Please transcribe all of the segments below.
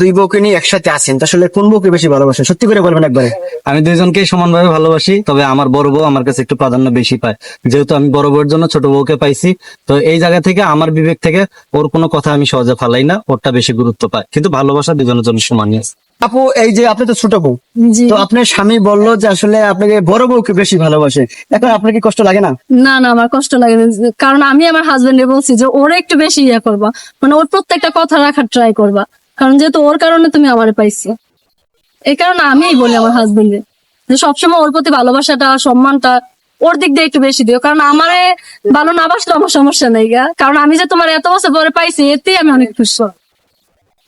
দুই বউকে নিয়ে একসাথে আছেন আসলে কোন বউকে বেশি ভালোবাসেন? সত্যি করে বলবেন একবারে। আমি দুইজনকেই সমানভাবে ভালোবাসি তবে আমার বড় বউ আমার কাছে একটু প্রাধান্য বেশি পায়। যেহেতু আমি বড় বউয়ের জন্য ছোট বউকে পাইছি তো এই জায়গা থেকে আমার বিবেক থেকে ওর কোনো কথা আমি সহজে ফালাই না ওরটা বেশি গুরুত্ব পায়। কিন্তু ভালোবাসা দুজনের জন্য সমানই আছে। আপু এই যে আপনি তো ছোট বউ তো আপনার স্বামী বলল যে আসলে আপনাকে বড় বউকে বেশি ভালোবাসে। এখন আপনার কি কষ্ট লাগে না? না না আমার কষ্ট লাগে না। কারণ আমি আমার হাজবেন্ডে বলছি যে ওরা একটু বেশি ইয়ে করবা। মানে ওর প্রত্যেকটা কথা রাখার ট্রাই করবা। কারণ যেহেতু ওর কারণে তুমি আমারে পাইছি। এই কারণে আমিই বলি আমার হাজবেন্ডে যে সবসময় ওর প্রতি ভালোবাসাটা সম্মানটা ওর দিক দিয়ে একটু বেশি দিও। কারণ আমারে ভালো না বাসলে আমার সমস্যা নেই গা। কারণ আমি যে তোমার এত বছর পরে পাইছি এতেই আমি অনেক খুশি।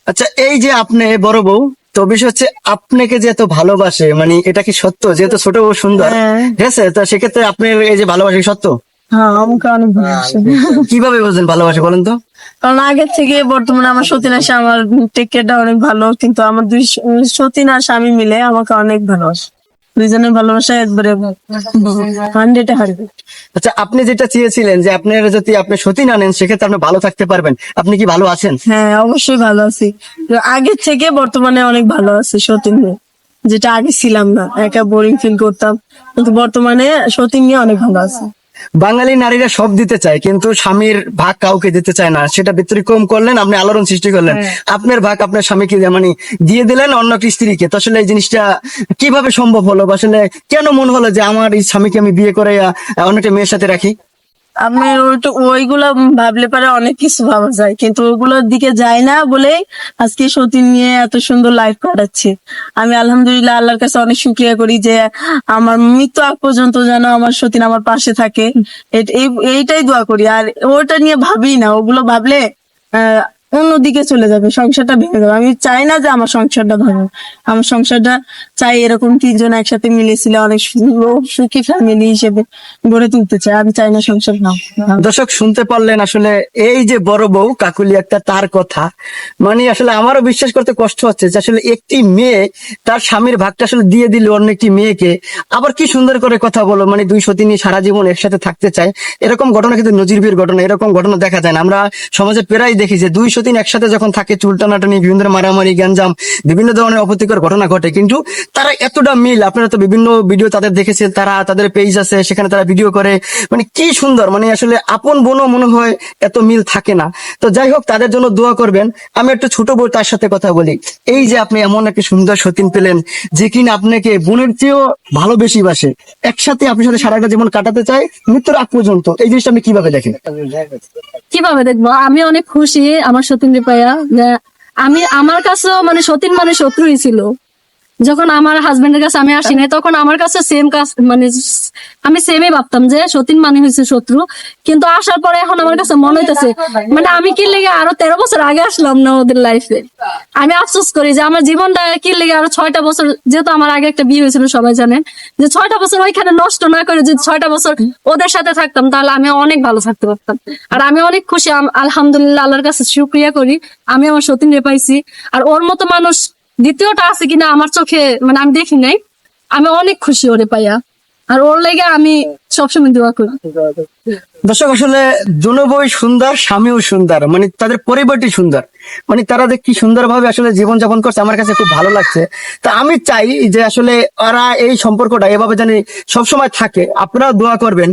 আচ্ছা এই যে আপনি বড় বউ তো বিষয় হচ্ছে আপনাকে যে এত ভালোবাসে মানে এটা কি সত্য? যেহেতু ছোট বউ সুন্দর। হ্যাঁ। ঠিক আছে? তো সেক্ষেত্রে আপনার এই যে ভালোবাসা সত্য? হ্যাঁ আমাকে অনেক ভালোবাসে। কীভাবে বুঝলেন ভালোবাসে বলেন তো? কারণ আগের থেকে বর্তমানে আমার সতীন স্বামী আমার টেক কেয়ারটা অনেক ভালো কিন্তু আমার দুই সতীন আর স্বামী মিলে আমাকে অনেক ভালোবাসে। দুইজনের ভালোবাসা একবারে হান্ড্রেডে হান্ড্রেড আচ্ছা আপনি যেটা চেয়েছিলেন যে আপনার যদি আপনি সতী না নেন সেক্ষেত্রে আপনি ভালো থাকতে পারবেন। আপনি কি ভালো আছেন? হ্যাঁ অবশ্যই ভালো আছি। আগের থেকে বর্তমানে অনেক ভালো আছে সতীন যেটা আগে ছিলাম না একা বোরিং ফিল করতাম। কিন্তু বর্তমানে সতীন নিয়ে অনেক ভালো আছে। বাঙালি নারীরা সব দিতে চায় কিন্তু স্বামীর ভাগ কাউকে দিতে চায় না। সেটা ব্যতিক্রম করলেন আপনি আলোড়ন সৃষ্টি করলেন। আপনার ভাগ আপনার স্বামীকে মানে দিয়ে দিলেন অন্য একটি স্ত্রীকে। তো আসলে এই জিনিসটা কীভাবে সম্ভব হলো? বা আসলে কেন মন হলো যে আমার এই স্বামীকে আমি বিয়ে করে অন্য একটা মেয়ের সাথে রাখি? আমি তো, ওইগুলো ভাবলে পারে অনেক কিছু ভাবা যায়, কিন্তু ওগুলোর দিকে যাই না বলেই আজকে সতীন নিয়ে এত সুন্দর লাইফ কাটাচ্ছি। আমি আলহামদুলিল্লাহ আল্লাহর কাছে অনেক সুক্রিয়া করি যে আমার মৃত্যু আগ পর্যন্ত যেন আমার সতীন আমার পাশে থাকে। এইটাই দোয়া করি। আর ওটা নিয়ে ভাবি না। ওগুলো ভাবলে অন্যদিকে চলে যাবে, সংসারটা ভেঙে যাবে। আমি চাই না যে আমার সংসারটা ভাঙুক। আমার সংসারটা চাই এরকম তিনজন একসাথে মিলেছিল অনেক সুখী ফ্যামিলি হিসেবে গড়ে তুলতে চাই। আমি চাই না সংসার না দর্শক, শুনতে পারলেন আসলে এই যে বড় বউ কাকুলি একটা তার কথা। মানে আসলে আমারও বিশ্বাস করতে কষ্ট হচ্ছে যে আসলে একটি মেয়ে তার স্বামীর ভাগটা আসলে দিয়ে দিল অন্য একটি মেয়েকে। আবার কি সুন্দর করে কথা বলো মানে দুই সতীনী সারা জীবন একসাথে থাকতে চায়। এরকম ঘটনা কিন্তু নজিরবির ঘটনা, এরকম ঘটনা দেখা যায় না। আমরা সমাজে প্রায় দেখি যে দুই সতীন একসাথে যখন থাকে চুল টানাটানি বিভিন্ন ধরনের মারামারি, গ্যাঞ্জাম, বিভিন্ন ধরনের অপ্রীতিকর ঘটনা ঘটে। কিন্তু তারা এতটা মিল, আপনারা তো বিভিন্ন ভিডিও তাদের দেখেছেন, তারা তাদের পেজ আছে, সেখানে তারা ভিডিও করে। মানে কি সুন্দর মানে আসলে আপন বোনও মনে হয় এত মিল থাকে না। তো যাই হোক, তাদের জন্য দোয়া করবেন। আমি একটু ছোট বউ, তার সাথে কথা বলি। এই যে আপনি এমন একটা সুন্দর সতীন পেলেন, যে কিনা আপনাকে বোনের চেয়েও ভালো বেশি বাসে। একসাথে আপনার সাথে সারাটা জীবন কাটাতে চায় মৃত্যুর আগ পর্যন্ত। এই জিনিসটা আপনি কীভাবে দেখেন? কীভাবে দেখব? আমি অনেক খুশি আমার সতীন পাইয়া আমি, আমার কাছেও মানে সতীন মানে শত্রুই ছিল। যখন আমার হাজবেন্ডের কাছে আমি আসি নাই, তখন আমার কাছে সেম কাজ মানে আমি সেমই ভাবতাম যে সতীন মানে হয়েছে শত্রু। কিন্তু আসার পরে এখন আমার কাছে মনে হইতেছে মানে আমি কি লেগে আরও তেরো বছর আগে আসলাম না ওদের লাইফে আমি আফসোস করি যে আমার জীবনটা কি লেগে আরও ছয়টা বছর, যেহেতু আমার আগে একটা বিয়ে হয়েছিল, সবাই জানেন যে ছয়টা বছর ওইখানে নষ্ট না করে যদি ছয়টা বছর ওদের সাথে থাকতাম, তাহলে আমি অনেক ভালো থাকতে পারতাম। আর আমি অনেক খুশি আলহামদুলিল্লাহ, আল্লাহর কাছে শুক্রিয়া করি, আমি আমার সতীন রে পাইছি। আর ওর মতো মানুষ দ্বিতীয়টা আছে কিনা আমার চোখে মানে আমি দেখি নাই। আমি অনেক খুশি ওরে পাইয়া। আর ওর লেগে আমি সবসময় দোয়া করি। দর্শক, আসলে জনবই সুন্দর, স্বামীও সুন্দর মানে তাদের পরিবারটি সুন্দর। মানে তারা যে কি সুন্দর ভাবে আসলে জীবন যাপন করছে আমার কাছে খুব ভালো লাগছে। তা আমি চাই যে আসলে ওরা এই সম্পর্কটা এভাবে জানি সবসময় থাকে। আপনারা দোয়া করবেন।